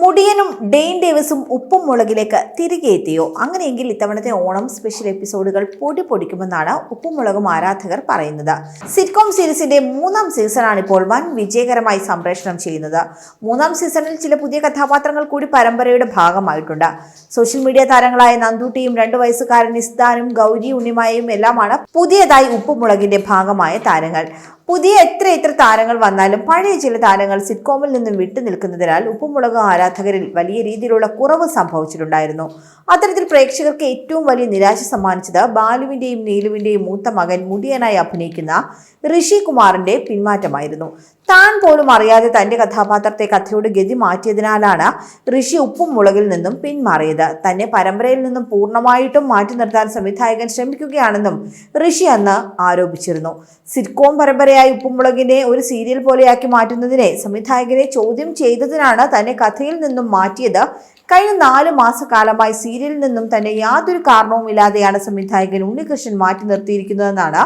മുടിയനും ഡെയിൻ ഡേവിസും ഉപ്പും മുളകിലേക്ക് തിരികെ എത്തിയോ? അങ്ങനെയെങ്കിൽ ഇത്തവണത്തെ ഓണം സ്പെഷ്യൽ എപ്പിസോഡുകൾ പൊടി പൊടിക്കുമെന്നാണ് ഉപ്പും മുളകും ആരാധകർ പറയുന്നത്. സിറ്റ്കോം സീരീസിന്റെ മൂന്നാം സീസണാണ് ഇപ്പോൾ വൻ വിജയകരമായി സംപ്രേഷണം ചെയ്യുന്നത്. മൂന്നാം സീസണിൽ ചില പുതിയ കഥാപാത്രങ്ങൾ കൂടി പരമ്പരയുടെ ഭാഗമായിട്ടുണ്ട്. സോഷ്യൽ മീഡിയ താരങ്ങളായ നന്ദൂട്ടിയും രണ്ടു വയസ്സുകാരൻ ഇസ്താനും ഗൗരി ഉണ്ണിമായയും എല്ലാമാണ് പുതിയതായി ഉപ്പുമുളകിന്റെ ഭാഗമായ താരങ്ങൾ. പുതിയ എത്ര എത്ര താരങ്ങൾ വന്നാലും പഴയ ചില താരങ്ങൾ സിറ്റ്കോമിൽ നിന്നും വിട്ടു നിൽക്കുന്നതിനാൽ ഉപ്പുമുളക് ആരാധകരിൽ വലിയ രീതിയിലുള്ള കുറവ് സംഭവിച്ചിട്ടുണ്ടായിരുന്നു. അത്തരത്തിൽ പ്രേക്ഷകർക്ക് ഏറ്റവും വലിയ നിരാശ സമ്മാനിച്ചത് ബാലുവിന്റെയും നീലുവിന്റെയും മൂത്ത മകൻ മുടിയനായി അഭിനയിക്കുന്ന ഋഷി കുമാറിന്റെ പിന്മാറ്റമായിരുന്നു. താൻ പോലും അറിയാതെ തന്റെ കഥാപാത്രത്തെ കഥയുടെ ഗതി മാറ്റിയതിനാലാണ് ഋഷി ഉപ്പും മുളകിൽ നിന്നും പിന്മാറിയത്. തന്നെ പരമ്പരയിൽ നിന്നും പൂർണമായിട്ടും മാറ്റി നിർത്താൻ സംവിധായകൻ ശ്രമിക്കുകയാണെന്നും ഋഷി അന്ന് ആരോപിച്ചിരുന്നു. സിറ്റ്കോം പരമ്പരയായി ഉപ്പുമുളകിനെ ഒരു സീരിയൽ പോലെയാക്കി മാറ്റുന്നതിനെ സംവിധായകനെ ചോദ്യം ചെയ്തതിനാണ് തന്നെ കഥയിൽ നിന്നും മാറ്റിയത്. കഴിഞ്ഞ നാല് മാസക്കാലമായി സീരിയലിൽ നിന്നും തന്നെ യാതൊരു കാരണവുമില്ലാതെയാണ് സംവിധായകൻ ഉണ്ണികൃഷ്ണൻ മാറ്റി നിർത്തിയിരിക്കുന്നതെന്നാണ്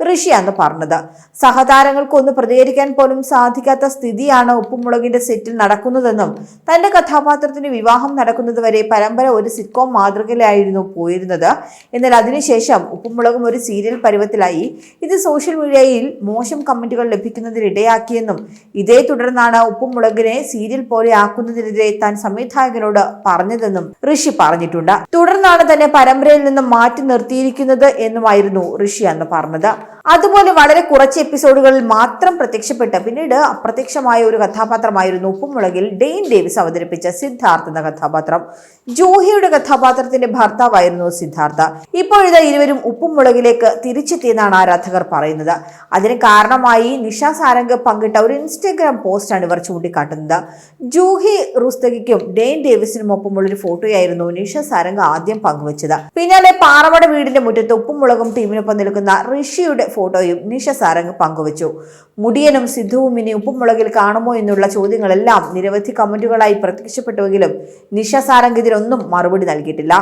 ഋഷി അന്ന് പറഞ്ഞത്. സഹതാരങ്ങൾക്കൊന്ന് പ്രതികരിക്കാൻ പോലും സാധിക്കാത്ത സ്ഥിതിയാണ് ഉപ്പുമുളകിന്റെ സെറ്റിൽ നടക്കുന്നതെന്നും തന്റെ കഥാപാത്രത്തിന് വിവാഹം നടക്കുന്നത് വരെ പരമ്പര ഒരു സിറ്റ്കോം മാതൃകയിലായിരുന്നു പോയിരുന്നത്. എന്നാൽ അതിനുശേഷം ഉപ്പുമുളകും ഒരു സീരിയൽ പരുവത്തിലായി. ഇത് സോഷ്യൽ മീഡിയയിൽ മോശം കമന്റുകൾ ലഭിക്കുന്നതിനിടയാക്കിയെന്നും ഇതേ തുടർന്നാണ് ഉപ്പുമുളകിനെ സീരിയൽ പോലെ ആക്കുന്നതിനെതിരെ താൻ സംവിധായകനോട് പറഞ്ഞതെന്നും ഋഷി പറഞ്ഞിട്ടുണ്ട്. തുടർന്നാണ് തന്നെ പരമ്പരയിൽ നിന്നും മാറ്റി നിർത്തിയിരിക്കുന്നത് എന്നുമായിരുന്നു ഋഷി അന്ന് പറഞ്ഞത്. അതുപോലെ വളരെ കുറച്ച് എപ്പിസോഡുകളിൽ മാത്രം പ്രത്യക്ഷപ്പെട്ട് പിന്നീട് അപ്രത്യക്ഷമായ ഒരു കഥാപാത്രമായിരുന്നു ഉപ്പുമുളകിൽ ഡെയിൻ ഡേവിസ് അവതരിപ്പിച്ച സിദ്ധാർത്ഥ എന്ന കഥാപാത്രം. ജൂഹിയുടെ കഥാപാത്രത്തിന്റെ ഭർത്താവായിരുന്നു സിദ്ധാർത്ഥ. ഇപ്പോഴിതാ ഇരുവരും ഉപ്പുമുളകിലേക്ക് തിരിച്ചെത്തിയെന്നാണ് ആരാധകർ പറയുന്നത്. അതിന് കാരണമായി നിഷ സാരംഗ് പങ്കിട്ട ഒരു ഇൻസ്റ്റഗ്രാം പോസ്റ്റാണ് ഇവർ ചൂണ്ടിക്കാട്ടുന്നത്. ജൂഹി റുസ്തഗിക്കും ഡെയിൻ ഡേവിസിനും ഒപ്പമുള്ള ഒരു ഫോട്ടോയായിരുന്നു നിഷ സാരംഗ് ആദ്യം പങ്കുവച്ചത്. പിന്നാലെ പാറവട വീടിന്റെ മുറ്റത്ത് ഉപ്പുമുളകും ടീമിനൊപ്പം നിൽക്കുന്ന ഋഷിയുടെ ഫോട്ടോയും നിഷ സാരംഗ് പങ്കുവച്ചു. മുടിയനും സിദ്ധുവും ഇനി ഉപ്പുമുളകിൽ കാണുമോ എന്നുള്ള ചോദ്യങ്ങളെല്ലാം നിരവധി കമന്റുകളായി പ്രത്യക്ഷപ്പെട്ടുവെങ്കിലും നിഷ സാരംഗ് ഇതിനൊന്നും മറുപടി നൽകിയിട്ടില്ല.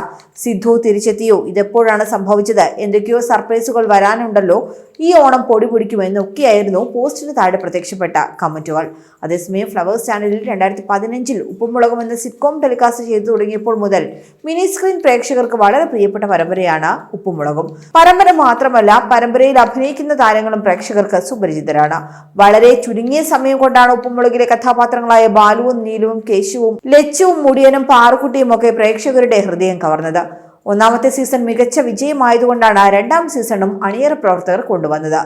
സിദ്ധു തിരിച്ചെത്തിയോ? ഇതെപ്പോഴാണ് സംഭവിച്ചത്? എന്തൊക്കെയോ സർപ്രൈസുകൾ വരാനുണ്ടല്ലോ. ഈ ഓണം പൊടി പിടിക്കുമെന്നൊക്കെയായിരുന്നു പോസ്റ്റിന് താഴെ പ്രത്യക്ഷപ്പെട്ട കമന്റുകൾ. അതേസമയം ഫ്ലവേഴ്സ് ചാനലിൽ രണ്ടായിരത്തി പതിനഞ്ചിൽ ഉപ്പുമുളകും എന്ന സിറ്റ്കോം ടെലികാസ്റ്റ് ചെയ്തു തുടങ്ങിയപ്പോൾ മുതൽ മിനി സ്ക്രീൻ പ്രേക്ഷകർക്ക് വളരെ പ്രിയപ്പെട്ട പരമ്പരയാണ് ഉപ്പുമുളകും. പരമ്പര മാത്രമല്ല പരമ്പരയിൽ അഭിനയിക്കുന്ന താരങ്ങളും പ്രേക്ഷകർക്ക് സുപരിചിതരാണ്. വളരെ ചുരുങ്ങിയ സമയം കൊണ്ടാണ് ഉപ്പുമുളകിലെ കഥാപാത്രങ്ങളായ ബാലുവും നീലുവും കേശുവും ലച്ചുവും മുടിയനും പാറുക്കുട്ടിയും ഒക്കെ പ്രേക്ഷകരുടെ ഹൃദയം കവർന്നത്. ഒന്നാമത്തെ സീസൺ മികച്ച വിജയമായതുകൊണ്ടാണ് രണ്ടാം സീസണും അണിയറ പ്രവർത്തകർ കൊണ്ടുവന്നത്.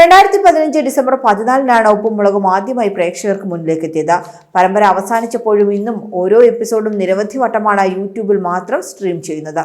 രണ്ടായിരത്തി പതിനഞ്ച് ഡിസംബർ പതിനാലിനാണ് ഉപ്പുമുളകും ആദ്യമായി പ്രേക്ഷകർക്ക് മുന്നിലേക്ക് എത്തിയത് പരമ്പര അവസാനിച്ചപ്പോഴും ഇന്നും ഓരോ എപ്പിസോഡും നിരവധി വട്ടമാണ് യൂട്യൂബിൽ മാത്രം സ്ട്രീം ചെയ്യുന്നത്.